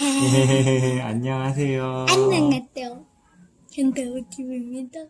안녕하세요. 안녕하세요. 현대우TV입니다.